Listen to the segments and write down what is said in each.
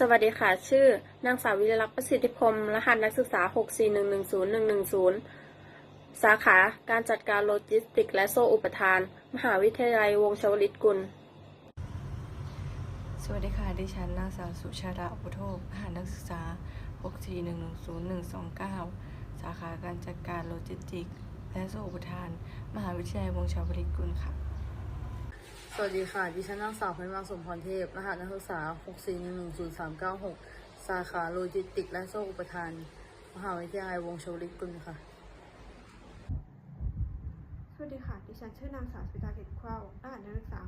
สวัสดีค่ะ ชื่อนางสาววิรลักษณ์ประสิทธิพรมรหัสนักศึกษา 641101110 สาขาการจัดการโลจิสติกส์และโซ่อุปทาน มหาวิทยาลัยวงชวลิตกุล สวัสดีค่ะ ดิฉันนางสาวสุชาดาอุปโทกรหัสนักศึกษา 641101129 สาขาการจัดการโลจิสติกส์และโซ่อุปทาน มหาวิทยาลัยวงชวบริกุลค่ะ สวัสดีค่ะ ดิฉันนางสาวพนิมาสมพรเทพ รหัสนักศึกษา 641100396สาขาโลจิสติกส์และโซ่อุปทาน มหาวิทยาลัยวงศ์ชวลิตกุลค่ะ สวัสดีค่ะ ดิฉันชื่อนางสาวสวิตาเกตเข้ารหัสนักศึกษา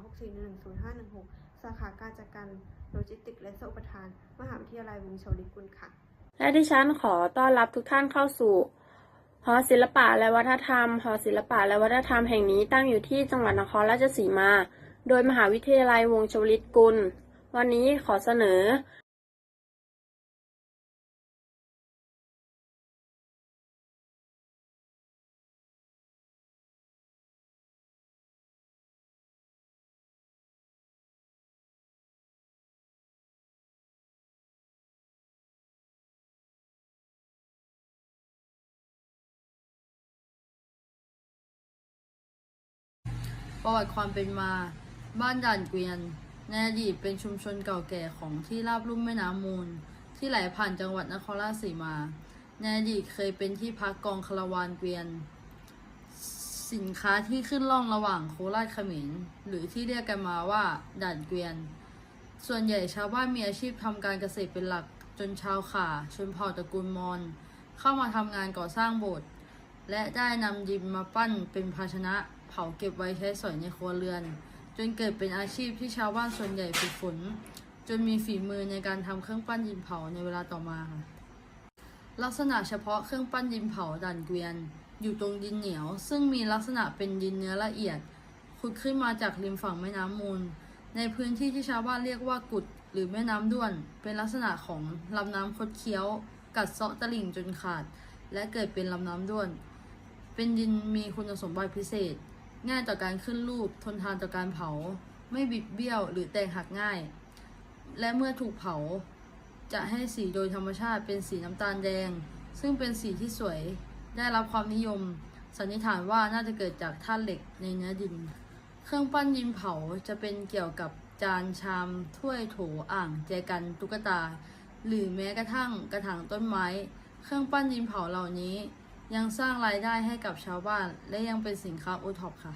6410516สาขาการจัดการโลจิสติกส์และโซ่อุปทาน มหาวิทยาลัยวงศ์ชวลิตกุลค่ะ และดิฉันขอต้อนรับทุกท่านเข้าสู่หอศิลปะและวัฒนธรรม หอศิลปะและวัฒนธรรมแห่งนี้ตั้งอยู่ที่จังหวัดนครราชสีมา โดยมหาวิทยาลัยวงชวลิตกุล วันนี้ขอเสนอประวัติความเป็นมา บ้านด่านเกวียน ในอดีตเป็นชุมชนเก่าแก่ของที่ราบลุ่มแม่น้ำมูล ที่ไหลผ่านจังหวัดนครราชสีมา ในอดีตเคยเป็นที่พักกองคาราวานเกวียน สินค้าที่ขึ้นล่องระหว่างโคราชเขมรหรือที่เรียกกันมาว่าด่านเกวียน ส่วนใหญ่ชาวบ้านมีอาชีพทำการเกษตรเป็นหลักจนชาวข่าชนเผ่าตระกูลมอญเข้ามาทำงานก่อสร้างโบสถ์และได้นำดินมาปั้นเป็นภาชนะ เผาเก็บไว้ใช้สอยในครัวเรือน จนเกิดเป็นอาชีพที่ชาวบ้านส่วนใหญ่ฝึกฝน จนมีฝีมือในการทำเครื่องปั้นดินเผาในเวลาต่อมาค่ะ ลักษณะเฉพาะเครื่องปั้นดินเผาด่านเกวียน อยู่ตรงดินเหนียว ซึ่งมีลักษณะเป็นดินเนื้อละเอียดขุดขึ้นมาจากริมฝั่งแม่น้ำมูล ในพื้นที่ที่ชาวบ้านเรียกว่ากุดหรือแม่น้ำด้วน เป็นลักษณะของลำน้ำคดเคี้ยว กัดเซาะตลิ่งจนขาด และเกิดเป็นลำน้ำด้วน เป็นดินมีคุณสมบัติพิเศษ ง่ายต่อการขึ้นรูป ทนทานต่อการเผา ไม่บิดเบี้ยวหรือแตกหักง่าย และเมื่อถูกเผา จะให้สีโดยธรรมชาติเป็นสีน้ำตาลแดง ซึ่งเป็นสีที่สวย ได้รับความนิยม สันนิษฐานว่าน่าจะเกิดจากธาตุเหล็กในเนื้อดิน เครื่องปั้นดินเผาจะเป็นเกี่ยวกับจานชาม ถ้วยโถอ่างแจกันตุ๊กตา หรือแม้กระทั่งกระถางต้นไม้ เครื่องปั้นดินเผาเหล่านี้ ยังสร้างรายได้ให้กับชาวบ้าน และยังเป็นสินค้าโอท็อปค่ะ